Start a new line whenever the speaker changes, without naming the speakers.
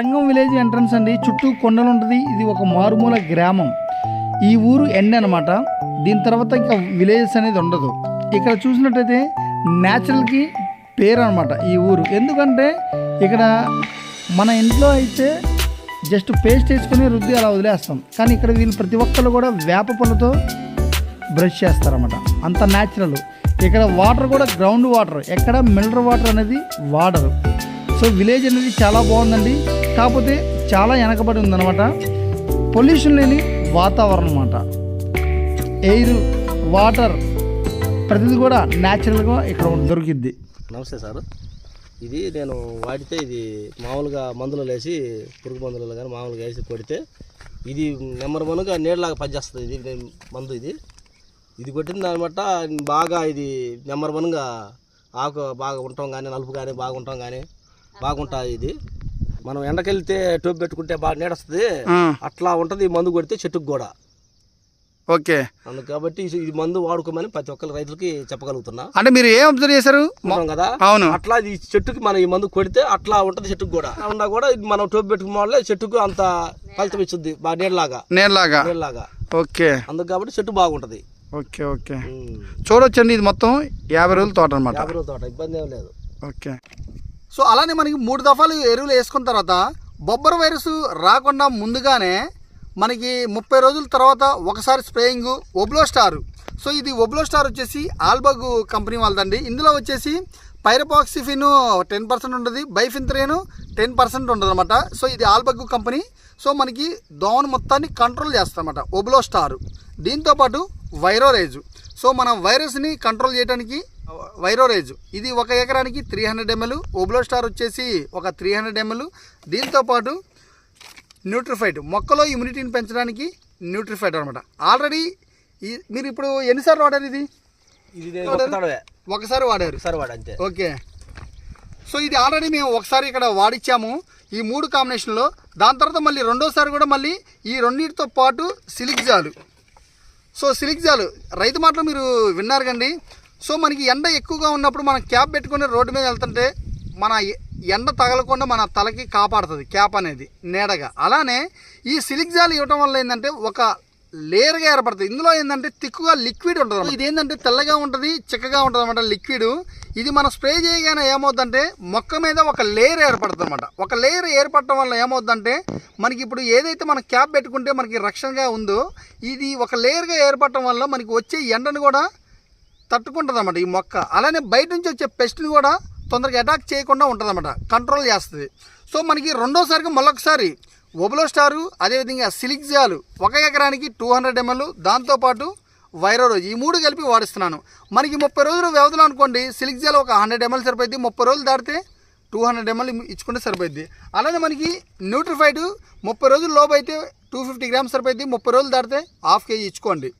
సంగం village entrance అండి. చుట్టూ కొండలు ఉంటుంది ఇది ఒక మారుమూల గ్రామం. ఈ ఊరు ఎండ్ అనమాట దీని తర్వాత ఇంకా విలేజెస్ అనేది ఉండదు. ఇక్కడ చూసినట్టయితే న్యాచురల్కి పేరు అనమాట ఈ ఊరు. ఎందుకంటే ఇక్కడ మన ఇంట్లో అయితే జస్ట్ పేస్ట్ వేసుకుని రుద్ది అలా వదిలేస్తాం. కానీ ఇక్కడ వీళ్ళు ప్రతి ఒక్కరు కూడా వేప పళ్ళతో బ్రష్ చేస్తారన్నమాట. అంత న్యాచురల్ ఇక్కడ వాటర్ కూడా గ్రౌండ్ వాటర్ ఎక్కడ మినరల్ వాటర్ అనేది వాడరు. సో విలేజ్ అనేది చాలా బాగుందండి. కాకపోతే చాలా వెనకబడి ఉందన్నమాట. పొల్యూషన్ లేని వాతావరణం అన్నమాట. ఎయిర్ వాటర్ ప్రతిదీ కూడా న్యాచురల్గా ఇక్కడ దొరికిద్ది.
నమస్తే సార్. ఇది నేను వాడితే ఇది మామూలుగా మందులు వేసి పురుగు మందులు కానీ మామూలుగా వేసి కొడితే ఇది నెంబర్ వన్గా నీడలాగా పనిచేస్తుంది. ఇది మందు ఇది. ఇది కొట్టిన దాన్ని బట్ట బాగా ఇది నెంబర్ వన్గా ఆకు బాగా ఉంటాం కానీ నలుపు కానీ బాగుంటాం కానీ బాగుంటుంది ఇది. మనం ఎండకెళ్తే టోపు పెట్టుకుంటే బాగా నీడొస్తుంది. అట్లా ఉంటుంది ఈ మందు కొడితే చెట్టుకు కూడా.
ఓకే.
అందుకు కాబట్టి ఇది- మందు వాడుకోమని ప్రతి ఒక్కరు రైతులకి చెప్పగలుగుతున్నా.
అంటే మీరు ఏం అబ్జర్వ్ చేశారు?
కదా?
అవును.
అట్లా ఈ చెట్టుకి మనం ఈ మందు కొడితే అట్లా ఉంటది చెట్టుకు కూడా. ఉన్నా కూడా ఇది మనం టోపు పెట్టుకున్న వాళ్ళే చెట్టుకు అంత ఫలితం ఇచ్చుద్ది. బాగా నీళ్ళలాగా
నేలాగా
నీళ్ళలాగా
ఓకే.
అందుకు కాబట్టి చెట్టు బాగుంటది.
Okay okay. చూడొచ్చండి ఇది మొత్తం. యాభై రోజుల తోట అనమాట
యాభై రోజుల తోట ఇబ్బంది ఏం లేదు.
ఓకే. సో అలానే మనకి మూడు దఫాలు ఎరువులు వేసుకున్న తర్వాత బొబ్బర్ వైరస్ రాకుండా ముందుగానే మనకి ముప్పై రోజుల తర్వాత ఒకసారి స్ప్రేయింగ్ ఒబ్లో స్టార్. సో ఇది ఒబ్లో స్టార్ వచ్చేసి ఆల్బగు కంపెనీ వాళ్ళదండి. ఇందులో వచ్చేసి పైరపాక్సిఫిన్ టెన్ పర్సెంట్ ఉంటుంది బైఫింత్రేను టెన్ పర్సెంట్ ఉంటుంది అనమాట సో ఇది ఆల్బగ్ కంపెనీ. సో మనకి దోమను మొత్తాన్ని కంట్రోల్ చేస్తామన్నమాట ఒబ్లో స్టార్. దీంతోపాటు వైరోరేజు సో మనం వైరస్ని కంట్రోల్ చేయడానికి వైరోరేజ్. ఇది ఒక ఎకరానికి త్రీ హండ్రెడ్ ఎంఎల్. ఓబ్లో స్టార్ వచ్చేసి ఒక త్రీ హండ్రెడ్ ఎంఎల్. దీంతోపాటు న్యూట్రిఫైడ్. మొక్కలో ఇమ్యూనిటీని పెంచడానికి న్యూట్రిఫైడ్ అనమాట ఆల్రెడీ ఈ మీరు ఇప్పుడు ఎన్నిసార్లు వాడారు ఇది? ఒకసారి వాడారు. ఓకే. సో ఇది ఆల్రెడీ మేము ఒకసారి ఇక్కడ వాడిచ్చాము. ఈ మూడు కాంబినేషన్లో దాని తర్వాత మళ్ళీ రెండోసారి కూడా మళ్ళీ ఈ రెండింటితో పాటు సిలిక్ జాలు. సో సిలిక్ జాలు రైతు మాటలు మీరు విన్నారు కండి. సో మనకి ఎండ ఎక్కువగా ఉన్నప్పుడు మనం క్యాప్ పెట్టుకుని రోడ్డు మీద వెళ్తుంటే మన ఎండ తగలకుండా మన తలకి కాపాడుతుంది క్యాప్ అనేది నీడగా. అలానే ఈ సిలిక్ జాలు ఇవ్వటం వల్ల ఏంటంటే ఒక లేయర్గా ఏర్పడుతుంది. ఇందులో ఏంటంటే తిక్కుగా లిక్విడ్ ఉంటుంది ఇది ఏంటంటే తెల్లగా ఉంటుంది చిక్కగా ఉంటుంది అనమాట లిక్విడ్. ఇది మనం స్ప్రే చేయగానే ఏమవుతుందంటే మొక్క మీద ఒక లేయర్ ఏర్పడుతుంది అనమాట ఒక లేయర్ ఏర్పడటం వల్ల ఏమవుతుందంటే మనకి ఇప్పుడు ఏదైతే మనం క్యాప్ పెట్టుకుంటే మనకి రక్షణగా ఉందో ఇది ఒక లేయర్గా ఏర్పడటం వల్ల మనకి వచ్చే ఎండను కూడా తట్టుకుంటుంది అనమాట ఈ మొక్క. అలానే బయట నుంచి వచ్చే పెస్ట్ని కూడా తొందరగా అటాక్ చేయకుండా ఉంటుంది అనమాట కంట్రోల్ చేస్తుంది. సో మనకి రెండోసారిగా మళ్ళొకసారి ఒబలో స్టారు అదేవిధంగా సిలిక్జియాలు ఒక ఎకరానికి టూ హండ్రెడ్ ఎంఎల్ దాంతోపాటు వైరోరోజ్ ఈ మూడు కలిపి వాడిస్తున్నాను. మనకి ముప్పై రోజులు వ్యవధిలో అనుకోండి సిలిక్జియాలు ఒక హండ్రెడ్ ఎంఎల్ సరిపోద్ది ముప్పై రోజులు దాటితే టూ హండ్రెడ్ ఎంఎల్ ఇచ్చుకుంటే సరిపోద్ది అలానే మనకి న్యూట్రిఫైడ్ ముప్పై రోజులు లోపు అయితే టూ ఫిఫ్టీ గ్రామ్స్ సరిపోద్ది ముప్పై రోజులు దాటితే హాఫ్ కేజీ ఇచ్చుకోండి.